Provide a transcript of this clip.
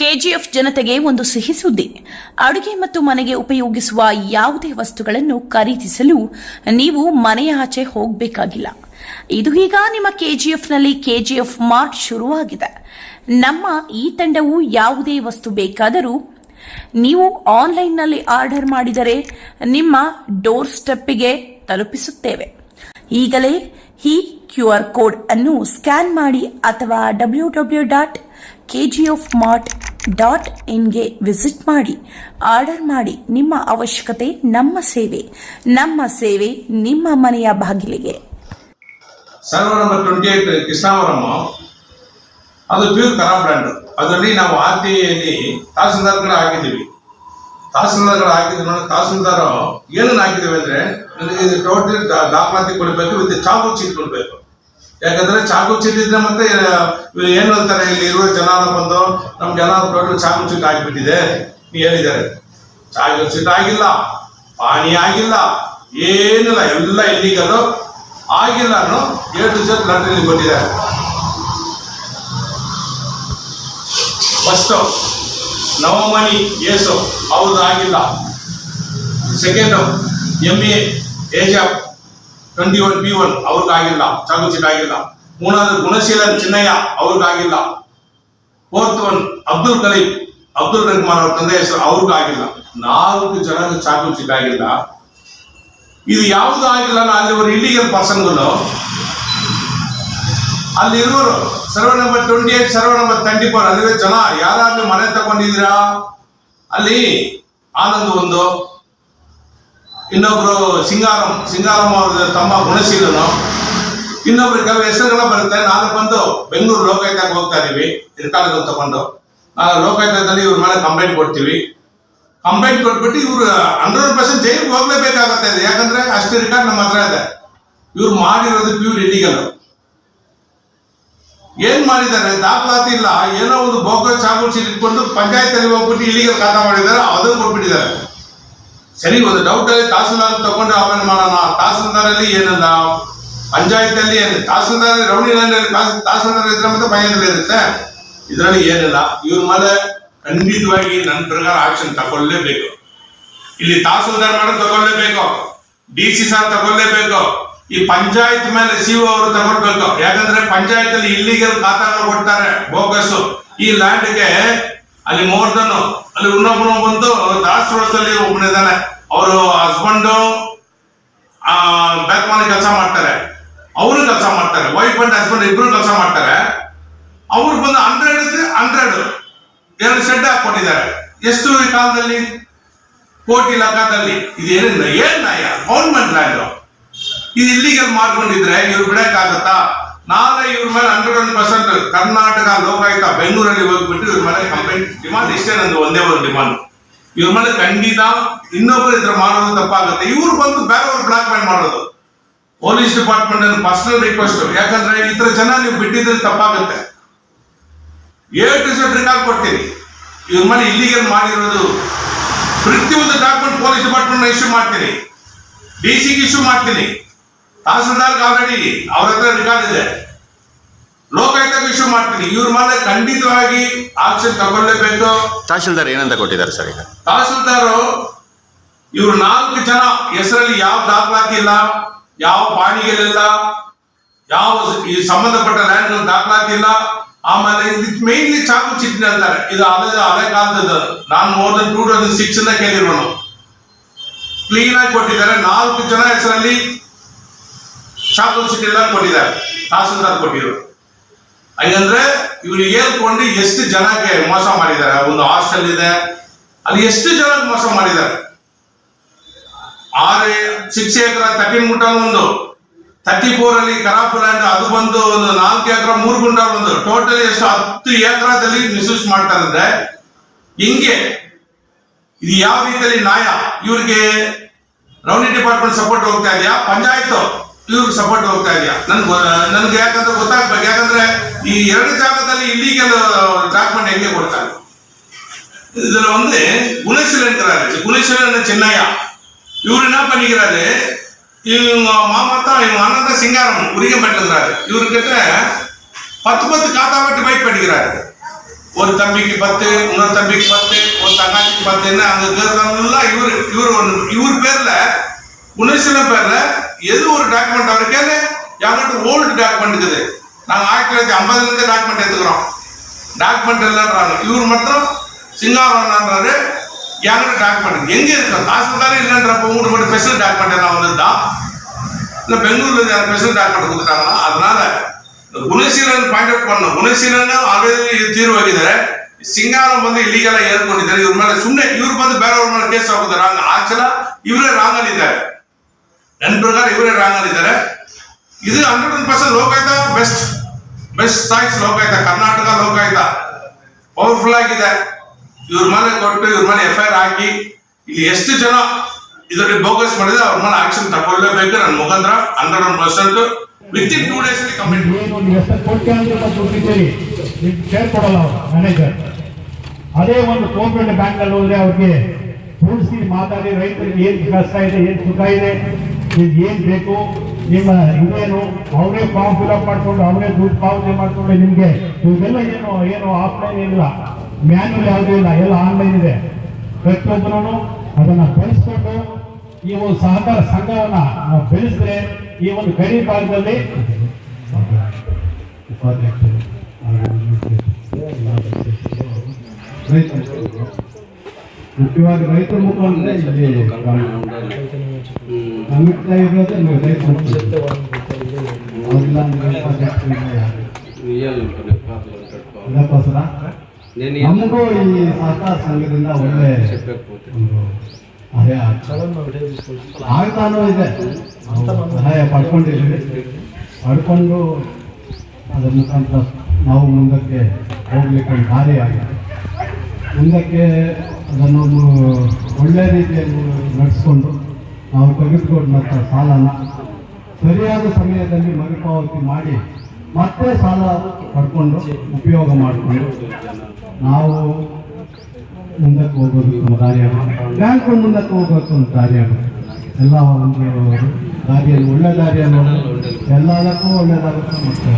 KGF ಜನತೆಗೆ ಒಂದು ಸಿಹಿ ಸುದ್ದಿ. ಅಡುಗೆ ಮತ್ತು ಮನೆಗೆ ಉಪಯೋಗಿಸುವ ಯಾವುದೇ ವಸ್ತುಗಳನ್ನು ಖರೀದಿಸಲು ನೀವು ಮನೆಯ ಆಚೆ ಹೋಗಬೇಕಾಗಿಲ್ಲ. ಇದು ಈಗ ನಿಮ್ಮ ಕೆಜಿಎಫ್ನಲ್ಲಿ ಕೆಜಿಎಫ್ ಮಾರ್ಟ್ ಶುರುವಾಗಿದೆ. ನಮ್ಮ ಈ ತಂಡವು ಯಾವುದೇ ವಸ್ತು ಬೇಕಾದರೂ ನೀವು ಆನ್ಲೈನ್ನಲ್ಲಿ ಆರ್ಡರ್ ಮಾಡಿದರೆ ನಿಮ್ಮ ಡೋರ್ ಸ್ಟೆಪ್ಪಿಗೆ ತಲುಪಿಸುತ್ತೇವೆ. ಈಗಲೇ ಈ ಕ್ಯೂ ಆರ್ ಕೋಡ್ ಅನ್ನು ಸ್ಕ್ಯಾನ್ ಮಾಡಿ ಅಥವಾ W W dot KGF mart dot ಇನ್ಗೆ visit ಮಾಡಿ ಆರ್ಡರ್ ಮಾಡಿ ನಿಮ್ಮ ಅವಶ್ಯಕತೆ ನಮ್ಮ ಸೇವೆ ನಮ್ಮ ಸೇವೆ ನಿಮ್ಮ ಮನೆಯ ಬಾಗಿಲಿಗೆ. Server number twenty eight Krishnavaram ಅದು ಪ್ಯೂರ್ ಬ್ರ್ಯಾಂಡ್ ಅದರಲ್ಲಿ ನಾವು ಆರ್ ಟಿ ಐಯಲ್ಲಿ ತಹಸೀಲ್ದಾರ್ಗಳು ಹಾಕಿದ್ದೀವಿ. ತಹಸೀಲ್ದಾರ್ ಕಡೆ ಹಾಕಿದ್ವಿ ನೋಡಿ ತಹಸೀಲ್ದಾರ್ ಏನನ್ನು ಅಂದರೆ ಇದು ಟೋಟಲ್ ದಾಖಲಾತಿ ಕೊಡಬೇಕು, ವಿತ್ ಚಾಕು ಚೀಟ್ ಕೊಡಬೇಕು. ಯಾಕಂದ್ರೆ ಚಾಕು ಚಿಟ್ಟಿದ್ರೆ ಮತ್ತೆ ಏನು ಅಂತಾರೆ, ಇಲ್ಲಿ ಇರುವ ಜನ ಬಂದು ನಮ್ಗೆ ಜನ ದೊಡ್ಡ ಚಾಕು ಚೀಟ್ ಆಗಿಬಿಟ್ಟಿದೆ. ಹೇಳಿದ್ದಾರೆ. ಚಾಕು ಚೀಟ್ ಆಗಿಲ್ಲ ಪಾನಿ ಆಗಿಲ್ಲ, ಏನಿಲ್ಲ, ಎಲ್ಲ ಇಲ್ಲಿಗಲು ಆಗಿಲ್ಲ ಅನ್ನೋ ಏಳು ದಿವಸ ಲೆಟರ್ ಕೊಟ್ಟಿದ್ದಾರೆ. ಫಸ್ಟ್ ನವಮಣಿ ಏಸು, ಅವ್ರದ್ದು ಆಗಿಲ್ಲ. Second M A age twenty one P one ಅವ್ರಿಗಾಗಿಲ್ಲ ಚಾಕು ಚೀಟ್ ಆಗಿಲ್ಲ ಮೂರನೇದು ಗುಣಶೀಲನ್ ಚಿನ್ನಯ್ಯ ಅವ್ರಿಗಾಗಿಲ್ಲ ಫೋರ್ತ್ ಒನ್ ಅಬ್ದುಲ್ ಕಲೀಂ ಅಬ್ದುಲ್ ರಹಮಾನ್ ಅವ್ರ ತಂದೆ ಹೆಸರು ಅವ್ರಿಗಾಗಿಲ್ಲ ನಾಲ್ಕು ಜನ ಚಾಕು ಚೀಟ್ ಆಗಿಲ್ಲ ಇದು ಯಾವುದು ಆಗಿಲ್ಲ ಅಲ್ಲಿವರು ಇಲ್ಲಿಗಲ್ ಪರ್ಸನ್ಗಳು ಅಲ್ಲಿ ಇರುವರು survey number twenty eight survey number twenty four ಅಲ್ಲಿರೋ ಜನ ಯಾರಾದ್ರೂ ಮನೆ ತಗೊಂಡಿದ್ದೀರಾ ಅಲ್ಲಿ ಆನಂದ್ ಒಂದು ಇನ್ನೊಬ್ರು ಸಿಂಗಾರಂ ಸಿಂಗಾರಂ ಅವ್ರ ತಮ್ಮ ಗುಣಶೀಲನು. ಇನ್ನೊಬ್ರು ಕೆಲವು ಹೆಸರುಗಳ ಬರುತ್ತೆ ನಾನು ಬಂದು ಬೆಂಗಳೂರು ಲೋಕಾಯುಕ್ತಕ್ಕೆ ಹೋಗ್ತಾ ಇದೀವಿ ಇರ್ಕಾಲದಲ್ಲಿ ತಗೊಂಡು. ಲೋಕಾಯುಕ್ತದಲ್ಲಿ ಇವ್ರ ಮೇಲೆ ಕಂಪ್ಲೇಂಟ್ ಕೊಡ್ತೀವಿ. ಕಂಪ್ಲೇಂಟ್ ಕೊಟ್ಬಿಟ್ಟು ಇವ್ರು ಹಂಡ್ರೆಡ್ ಪರ್ಸೆಂಟ್ ಜೈಲಿಗೆ ಹೋಗ್ಲೇಬೇಕಾಗತ್ತೆ ಇದೆ ಯಾಕಂದ್ರೆ ಅಷ್ಟು ರಿಕಾರ್ಡ್ ನಮ್ಮ ಹತ್ರ ಇದೆ. ಇವ್ರು ಮಾಡಿರೋದು ಪ್ಯೂರ್ ಇಲ್ಲಿಗಲ್ ಏನ್ ಮಾಡಿದ್ದಾರೆ? ದಾಖಲಾತಿ ಇಲ್ಲ. ಏನೋ ಒಂದು ಬೋಗೋ ಚಾಕು ಇಟ್ಕೊಂಡು ಪಂಚಾಯತ್ ಅಲ್ಲಿ ಹೋಗ್ಬಿಟ್ಟು ಇಲ್ಲಿಗಲ್ ಖಾತಾ ಮಾಡಿದ್ದಾರೆ, ಅದನ್ನು ಕೊಟ್ಬಿಟ್ಟಿದ್ದಾರೆ. ಸರಿ, ಒಂದು ಡೌಟ್ ಅಲ್ಲಿ ತಹಸೀಲ್ದಾರ್ ತಗೊಂಡು ಆಮೇಲೆ ಮಾಡೋಣ. ತಹಸೀಲ್ದಾರ್ ಅಲ್ಲಿ ಏನಲ್ಲ ಪಂಚಾಯತ್ ಅಲ್ಲಿ ಏನು? ತಹಸೀಲ್ದಾರ್ ರೌಡಿ ತಹಸೀಲ್ದಾರ್ ಇದ್ರೆ ಮತ್ತೆ ಭಯ ಇರುತ್ತೆ. ಇದರಲ್ಲಿ ಏನಿಲ್ಲ. ಇವ್ರ ಮೇಲೆ ಖಂಡಿತವಾಗಿ ನನ್ನ ಪ್ರಕಾರ ಆಕ್ಷನ್ ತಗೊಳ್ಳೇಬೇಕು. ಇಲ್ಲಿ ತಹಸೀಲ್ದಾರ್ ಮಾಡೋದು ತಗೊಳ್ಳೇಬೇಕು. ಡಿ ಸಿ ಸಾರ್ ತಗೊಳ್ಳೇಬೇಕು. ಈ ಪಂಚಾಯತ್ ಮೇಲೆ ಸಿ ಅವರು ತಗೊಳ್ಬೇಕು. ಯಾಕಂದ್ರೆ ಪಂಚಾಯತ್ ಅಲ್ಲಿ ಇಲ್ಲಿಗೆ ಖಾತಾಗಳು ಕೊಡ್ತಾರೆ ಬೋಗಸ್ ಈ ಲ್ಯಾಂಡ್ಗೆ ಅಲ್ಲಿ ಮೋರ್ ದನ್ ಅಲ್ಲಿ ಇನ್ನೊಬ್ಬರು ಬಂದು ರೋಡ್ಸ್ ಅಲ್ಲಿ ಒಬ್ಬನಿದ್ದಾನೆ ಅವರು ಹಸ್ಬೆಂಡು ಬ್ಯಾಕ್ ಮನೆ ಕೆಲಸ ಮಾಡ್ತಾರೆ. ಅವರು ಕೆಲಸ ಮಾಡ್ತಾರೆ. ವೈಫ್ ಅಂಡ್ ಹಸ್ಬೆಂಡ್ ಇಬ್ರು ಕೆಲಸ ಮಾಡ್ತಾರೆ. ಅವ್ರು ಬಂದು ಹಂಡ್ರೆಡ್ ಹಂಡ್ರೆಡ್ ಎರಡು ಶೆಡ್ ಹಾಕೊಟ್ಟಿದ್ದಾರೆ ಎಷ್ಟು ಈ ಕಾಲದಲ್ಲಿ? ಕೋಟಿ ಲಕ್ಕದಲ್ಲಿ ಇದೇನಿಲ್ಲ ಏನ್ ನಾಯ ಗೌರ್ಮೆಂಟ್ ಲ್ಯಾಂಡ್ ಇದು. ಇಲ್ಲಿಗಲ್ ಮಾಡ್ಕೊಂಡಿದ್ರೆ ಇವ್ರು ಬಿಡಕ್ಕಾಗತ್ತಾ? ನಾಳೆ ಇವ್ರ ಮೇಲೆ hundred one percent Karnataka Lokayukta ಬೆಂಗಳೂರಲ್ಲಿ ಹೋಗ್ಬಿಟ್ಟು ಇವ್ರ ಮೇಲೆ ಕಂಪ್ಲೇಂಟ್ ಡಿಮಾಂಡ್ ಇಷ್ಟೇ ನಂದು ಒಂದೇ ಒಂದು ಡಿಮಾಂಡ್ ಇವ್ರ ಮೇಲೆ ಖಂಡಿತ ಇನ್ನೊಬ್ರು ಇದ್ರ ಮಾಡೋದು ತಪ್ಪಾಗುತ್ತೆ. ಇವ್ರು ಬಂದು ಬೇರೆಯವ್ರು ಬ್ಲಾಕ್ ಮೇಲ್ ಮಾಡೋದು. ಪೊಲೀಸ್ ಡಿಪಾರ್ಟ್ಮೆಂಟ್ ಅನ್ನು ಪರ್ಸನಲ್ ರಿಕ್ವೆಸ್ಟ್ ಯಾಕಂದ್ರೆ ಈ ತರ ಜನ ನೀವು ಬಿಟ್ಟಿದ್ರೆ ತಪ್ಪಾಗುತ್ತೆ. ಏಟು ಸೆಟ್ ರಿಕಾರ್ಡ್ ಕೊಡ್ತೀನಿ. ಇವ್ರ ಮೇಲೆ ಇಲ್ಲಿಗೆ ಮಾಡಿರೋದು. ಪ್ರತಿಯೊಂದು ಡಾಕ್ಯುಮೆಂಟ್ ಪೊಲೀಸ್ ಡಿಪಾರ್ಟ್ಮೆಂಟ್ ಇಶ್ಯೂ ಮಾಡ್ತೀನಿ. ಡಿ ಸಿಗೆ ಇಶ್ಯೂ ಮಾಡ್ತೀನಿ. ತಹಸೀಲ್ದಾರ್ಗೆ ಆಲ್ರೆಡಿ ಅವ್ರ ಹತ್ರ ರಿಕಾರ್ಡ್ ಇದೆ. ಲೋಕಾಯುಕ್ತಕ್ಕೆ ಇಶ್ಯೂ ಮಾಡ್ತೀನಿ. ಇವ್ರ ಮೇಲೆ ಖಂಡಿತವಾಗಿ ಆಕ್ಷನ್ ತಗೊಳ್ಳೇಬೇಕು. ತಹಶೀಲ್ದಾರ್ ಏನಂತ ಕೊಟ್ಟಿದ್ದಾರೆ ಸರ್ ಈಗ? ತಹಶೀಲ್ದಾರು ಇವ್ರು ನಾಲ್ಕು ಜನ ಹೆಸರಲ್ಲಿ ಯಾವ ದಾಖಲಾತಿ ಇಲ್ಲ ಯಾವ ಪಾಣಿಗಳಿಲ್ಲ ಯಾವ ಈ ಸಂಬಂಧಪಟ್ಟ ಲ್ಯಾಂಡ್ ದಾಖಲಾತಿ ಇಲ್ಲ. ಆಮೇಲೆ ಇದು ಮೇನ್ಲಿ ಚಾಕು ಚಿಟ್ನಿ ಅಂತಾರೆ. ಇದು ಅದೇ ಹಳೆ ಕಾಲದ ನಾನು more than two thousand six ಇಂದ ಕೇಳಿರೋನು. ಕ್ಲೀನ್ ಆಗಿ ಕೊಟ್ಟಿದ್ದಾರೆ. ನಾಲ್ಕು ಜನ ಹೆಸರಲ್ಲಿ ಚಾಕು ಚಿಟ್ನಿ ಎಲ್ಲ ಕೊಟ್ಟಿದ್ದಾರೆ. ತಹಸೀಲ್ದಾರ್ ಕೊಟ್ಟಿರೋ ಹಾಗಂದ್ರೆ ಇವ್ರು ಹೇಳ್ಕೊಂಡು ಎಷ್ಟು ಜನಕ್ಕೆ ಮೋಸ ಮಾಡಿದ್ದಾರೆ. ಒಂದು ಹಾಸ್ಟೆಲ್ ಇದೆ. ಅಲ್ಲಿ ಎಷ್ಟು ಜನಕ್ಕೆ ಮೋಸ ಮಾಡಿದ್ದಾರೆ? ಆರು ಸಿಕ್ಸ್ ಎಕರ ತರ್ಟೀನ್ ಗುಂಟಲ್ ಒಂದು. ತರ್ಟಿ ಫೋರ್ ಅಲ್ಲಿ ಕರಾಪುರ ಅದು ಬಂದು ಒಂದು ನಾಲ್ಕು ಎಕರೆ, ಮೂರು ಗುಂಟಲ್ ಒಂದು ಟೋಟಲಿ ಎಷ್ಟು? ಹತ್ತು ಎಕರದಲ್ಲಿ ಮಿಸ್ಯೂಸ್ ಮಾಡ್ತಾರೆ ಅಂದ್ರೆ ಹಿಂಗೆ ಇದು ಯಾವ ರೀತಿಯಲ್ಲಿ ನ್ಯಾಯ? ಇವ್ರಿಗೆ ರೆವಿನ್ಯೂ ಡಿಪಾರ್ಟ್ಮೆಂಟ್ ಸಪೋರ್ಟ್ ಹೋಗ್ತಾ ಇದೆಯಾ? ಪಂಚಾಯತ್ ಇವ್ರಿಗೆ ಸಪೋರ್ಟ್ ಹೋಗ್ತಾ ಇದೆಯಾ ನನ್ಗೆ ನನ್ಗೆ ಯಾಕಂದ್ರೆ ಗೊತ್ತಾಗ್ಬೇಕು ಯಾಕಂದ್ರೆ ಈ ಎರಡು ಜಾಗದಲ್ಲಿ ಇಲ್ಲಿಗೆಲ್ಲ ಡಾಕ್ಯುಮೆಂಟ್ ಹೆಂಗೆ ಕೊಡ್ತಾರೆ இதுல வந்து குணசீலன்கிறாரு குணசீலன் சின்னையா இவர் என்ன பண்ணிக்கிறாரு இவங்க மாமா தான் இவங்க அண்ணன் தான் சிங்காரம் உரிகம்பட்டுங்கிறாரு இவர்கிட்ட பத்து பத்து காத்தா வெட்டி பைக் பண்ணிக்கிறாரு ஒரு தம்பிக்கு பத்து இன்னொரு தம்பிக்கு பத்து ஒரு தங்காச்சிக்கு பத்துன்னு அங்க இருக்கிறதெல்லாம் இவரு இவர் ஒன்று இவர் பேர்ல குணசீலம் பேர்ல எது ஒரு டாக்குமெண்ட் அவர் கேளு. என்கிட்ட ஓல்டு டாக்குமெண்ட் இருக்குது. நாங்கள் ஆயிரத்தி தொள்ளாயிரத்தி ஐம்பதுலேருந்து டாக்குமெண்ட் எடுத்துக்கிறோம். டாக்குமெண்ட் இல்லைன்றாங்க. இவர் மட்டும் சிங்காரன்றாரு என்கிட்ட டாக்குமெண்ட் எங்கே இருக்கோம் தாசில்தாரே இல்லைன்றப்ப உங்களுக்கு மட்டும் ஸ்பெஷல் டாக்குமெண்ட் எல்லாம் வந்துருந்தான் இல்லை பெங்களூரில் யார் ஸ்பெஷல் டாக்குமெண்ட் கொடுத்துட்டாங்கன்னா அதனால குணசீலன் பாயிண்ட் அவுட் பண்ணணும். குணசீலன் ஆல்ரெடி தீர்வு வைக்கிறாரு சிங்காரம் வந்து இல்லீகலா ஏற்படுத்தாரு இவர் மேலே சுண்ண இவருக்கு வந்து வேற ஒரு மேல கேஸ் ஆகுது ராங்க ஆக்சுவலா இவரே ராங் ನನ್ನ ಪ್ರಕಾರ ಇವರೇ ರಾಂಗ್ ಆಗಿದ್ದಾರೆ. ಇದು hundred one percent Lokayukta best best ಸಾಯ್ಸ್ Lokayukta Karnataka Lokayukta powerful ಆಗಿದೆ. ಇವ್ರ ಮೇಲೆ ಕೊಟ್ಟು ಇವ್ರ ಮೇಲೆ ಎಫ್ ಐ ಹಾಕಿ, ಇಲ್ಲಿ ಎಷ್ಟು ಜನ ಇದರಲ್ಲಿ ಬೋಗಸ್ ಮಾಡಿದ್ರೆ ಅವ್ರ ಮೇಲೆ ಆಕ್ಷನ್ ತಗೊಳ್ಳೇಬೇಕು ನನ್ನ ಮುಖಾಂತರ hundred one percent within two days complete ಕೇಳ್ಕೊಡಲ್ಲ manager ಅದೇ ಒಂದು ಕೋಪರೇಟಿವ್ ಬ್ಯಾಂಕ್ ಅಲ್ಲಿ ಹೋದ್ರೆ ಅವ್ರಿಗೆ ಕೂಡಿಸಿ ಮಾತಾಡಿ ರೈತರಿಗೆ ಏನ್ ಕಷ್ಟ ಇದೆ, ಏನ್ ಸುಖ ಇದೆ ನಿಮ್ಗೆ ಏನ್ ಬೇಕು, ನಿಮ್ಮ ಇದೇನು, ಅವನೇ ಫಾರ್ಮ್ ಫಿಲ್ಅಪ್ ಮಾಡ್ಕೊಂಡು, ಅವನೇ ದುಡ್ಡು ಪಾವತಿ ಮಾಡ್ಕೊಂಡು ನಿಮ್ಗೆ. ಇವೆಲ್ಲ ಏನು ಏನು ಆಫ್ಲೈನ್ ಇಲ್ಲ ಮ್ಯಾನ್ಯಲ್ ಯಾವುದೂ ಇಲ್ಲ, ಎಲ್ಲ ಆನ್ಲೈನ್ ಇದೆ. ಪ್ರತಿಯೊಬ್ಬರೂ ಅದನ್ನ ಬಳಸ್ಕೊಂಡು ಈ ಒಂದು ಸಹಕಾರ ಸಂಘವನ್ನ ನಾವು ಬೆಳೆಸಿದ್ರೆ ಈ ಒಂದು ಗಡಿ ಭಾಗದಲ್ಲಿ ಉಪಾಧ್ಯಕ್ಷರು ಮುಖ್ಯವಾಗಿ ರೈತರ ಮುಖಾಂತರ ಇಲ್ಲಿ ನಮಿಗ್ತಾ ಇರೋದೇ ನೀವು ರೈತ ಮುಖಂಡರು. ಅವ್ರಿಲ್ಲ ಅಂದ್ರೆ ಉಪಾಧ್ಯಕ್ಷರು ಇಲ್ಲ ಯಾರು. ಇದಕ್ಕೋಸ್ಕರ ನಮಗೂ ಈ ಸಹಕಾರ ಸಂಘದಿಂದ ಒಳ್ಳೆ ಸಹಾಯ ಆಗ್ತಾನೂ ಇದೆ. ಸಹಾಯ ಪಡ್ಕೊಂಡಿದ್ದೀವಿ. ಪಡ್ಕೊಂಡು ಅದರ ಮುಖಾಂತರ ನಾವು ಮುಂದಕ್ಕೆ ಹೋಗ್ಲಿಕ್ಕೆ ಒಂದು ದಾರಿ ಆಗಿದೆ. ಮುಂದಕ್ಕೆ ಅದನ್ನು ಒಳ್ಳೆ ರೀತಿಯಲ್ಲಿ ನಡೆಸ್ಕೊಂಡು ನಾವು ತೆಗೆದುಕೊಂಡಂಥ ಸಾಲನ ಸರಿಯಾದ ಸಮಯದಲ್ಲಿ ಮರುಪಾವತಿ ಮಾಡಿ ಮತ್ತೆ ಸಾಲ ಪಡ್ಕೊಂಡು ಉಪಯೋಗ ಮಾಡಿಕೊಂಡು ನಾವು ಮುಂದಕ್ಕೆ ಹೋಗೋದಕ್ಕೆ ಒಂದು ದಾರಿ ಆಗುತ್ತೆ. ಬ್ಯಾಂಕ್ ಮುಂದಕ್ಕೆ ಹೋಗೋದು ಒಂದು ದಾರಿ ಆಗುತ್ತೆ. ಎಲ್ಲ ಒಂದು ದಾರಿಯಲ್ಲಿ ಒಳ್ಳೆ ದಾರಿಯನ್ನು ಎಲ್ಲದಕ್ಕೂ ಒಳ್ಳೆಯದಾಗುತ್ತೆ ಮತ್ತು